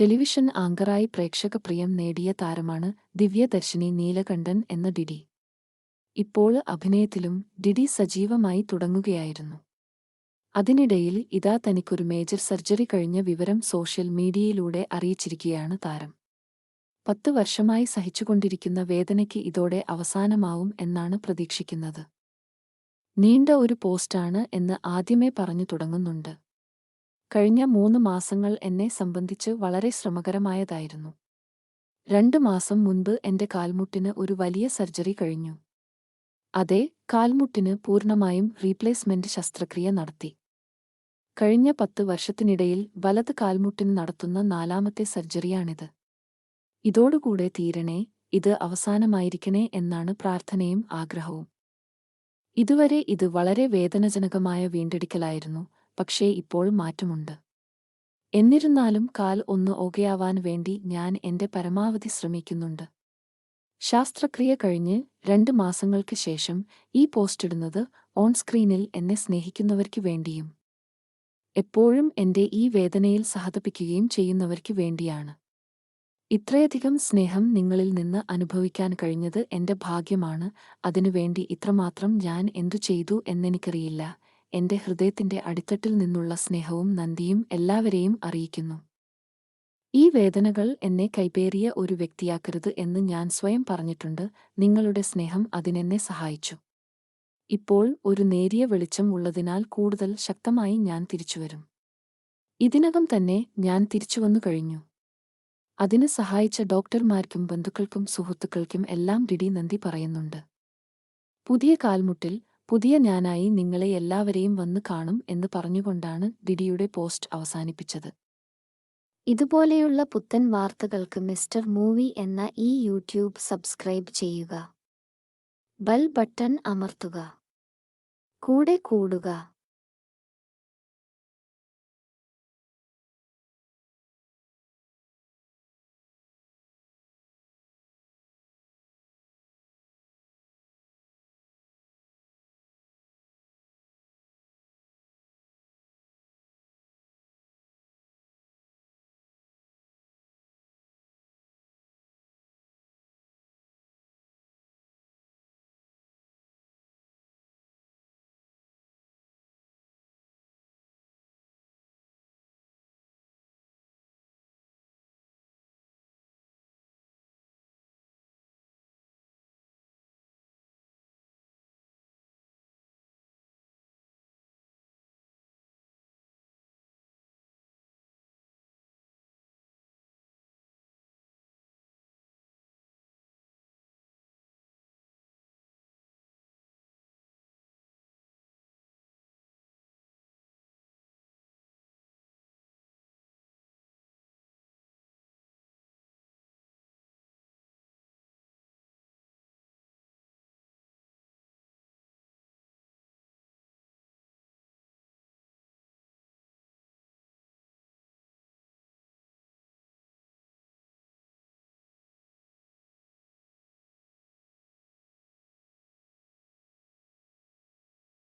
Television ആങ്കറായി പ്രേക്ഷക പ്രിയം നേടിയ താരമാണ് ദിവ്യദർശിനി നീലകണ്ഠൻ എന്ന ഡിഡി. ഇപ്പോൾ അഭിനയത്തിലും ഡിഡി സജീവമായി തുടങ്ങുകയായിരുന്നു. അതിനിടയിൽ ഇതാ തനിക്കൊരു മേജർ സർജറി കഴിഞ്ഞ വിവരം സോഷ്യൽ മീഡിയയിലൂടെ അറിയിച്ചിരിക്കുകയാണ് താരം. പത്ത് വർഷമായി സഹിച്ചുകൊണ്ടിരിക്കുന്ന വേദനയ്ക്ക് ഇതോടെ അവസാനമാവും എന്നാണ് പ്രതീക്ഷിക്കുന്നത്. നീണ്ട ഒരു പോസ്റ്റാണ് എന്ന് ആദ്യമേ പറഞ്ഞു തുടങ്ങുന്നുണ്ട്. കഴിഞ്ഞ മൂന്ന് മാസങ്ങൾ എന്നെ സംബന്ധിച്ച് വളരെ ശ്രമകരമായതായിരുന്നു. രണ്ട് മാസം മുൻപ് എന്റെ കാൽമുട്ടിന് ഒരു വലിയ സർജറി കഴിഞ്ഞു. അതെ കാൽമുട്ടിന് പൂർണമായും റീപ്ലേസ്മെന്റ് ശസ്ത്രക്രിയ നടത്തി. കഴിഞ്ഞ പത്ത് വർഷത്തിനിടയിൽ വലത് കാൽമുട്ടിന് നടത്തുന്ന നാലാമത്തെ സർജറിയാണിത്. ഇതോടുകൂടെ തീരണേ ഇത് അവസാനമായിരിക്കണേ എന്നാണ് പ്രാർത്ഥനയും ആഗ്രഹവും. ഇതുവരെ ഇത് വളരെ വേദനജനകമായ വീണ്ടെടുക്കലായിരുന്നു. പക്ഷേ ഇപ്പോൾ മാറ്റമുണ്ട്. എന്നിരുന്നാലും കാൽ ഒന്ന് ഓകയാവാൻ വേണ്ടി ഞാൻ എന്റെ പരമാവധി ശ്രമിക്കുന്നുണ്ട്. ശാസ്ത്രക്രിയ കഴിഞ്ഞ് രണ്ട് മാസങ്ങൾക്ക് ശേഷം ഈ പോസ്റ്റിടുന്നത് ഓൺ സ്ക്രീനിൽ എന്നെ സ്നേഹിക്കുന്നവർക്ക് വേണ്ടിയും എപ്പോഴും എന്റെ ഈ വേദനയിൽ സഹതപിക്കുകയും ചെയ്യുന്നവർക്ക് വേണ്ടിയാണ്. ഇത്രയധികം സ്നേഹം നിങ്ങളിൽ നിന്ന് അനുഭവിക്കാൻ കഴിഞ്ഞത് എന്റെ ഭാഗ്യമാണ്. അതിനുവേണ്ടി ഇത്രമാത്രം ഞാൻ എന്തു ചെയ്തു എന്നെനിക്കറിയില്ല. എന്റെ ഹൃദയത്തിന്റെ അടിത്തട്ടിൽ നിന്നുള്ള സ്നേഹവും നന്ദിയും എല്ലാവരെയും അറിയിക്കുന്നു. ഈ വേദനകൾ എന്നെ കൈപേറിയ ഒരു വ്യക്തിയാക്കരുത് എന്ന് ഞാൻ സ്വയം പറഞ്ഞിട്ടുണ്ട്. നിങ്ങളുടെ സ്നേഹം അതിനെന്നെ സഹായിച്ചു. ഇപ്പോൾ ഒരു നേരിയ വെളിച്ചം ഉള്ളതിനാൽ കൂടുതൽ ശക്തമായി ഞാൻ തിരിച്ചുവരും. ഇതിനകം തന്നെ ഞാൻ തിരിച്ചുവന്നു കഴിഞ്ഞു. അതിന് സഹായിച്ച ഡോക്ടർമാർക്കും ബന്ധുക്കൾക്കും സുഹൃത്തുക്കൾക്കും എല്ലാം ഡിഡി നന്ദി പറയുന്നുണ്ട്. പുതിയ കാൽമുട്ടിൽ പുതിയ ഞാനായി നിങ്ങളെ എല്ലാവരെയും വന്ന് കാണും എന്ന് പറഞ്ഞുകൊണ്ടാണ് ഡിഡിയുടെ പോസ്റ്റ് അവസാനിപ്പിച്ചത്. ഇതുപോലെയുള്ള പുത്തൻ വാർത്തകൾക്ക് മിസ്റ്റർ മൂവി എന്ന ഈ യൂട്യൂബ് സബ്സ്ക്രൈബ് ചെയ്യുക. ബെൽ ബട്ടൺ അമർത്തുക. കൂടെ കൂടുക.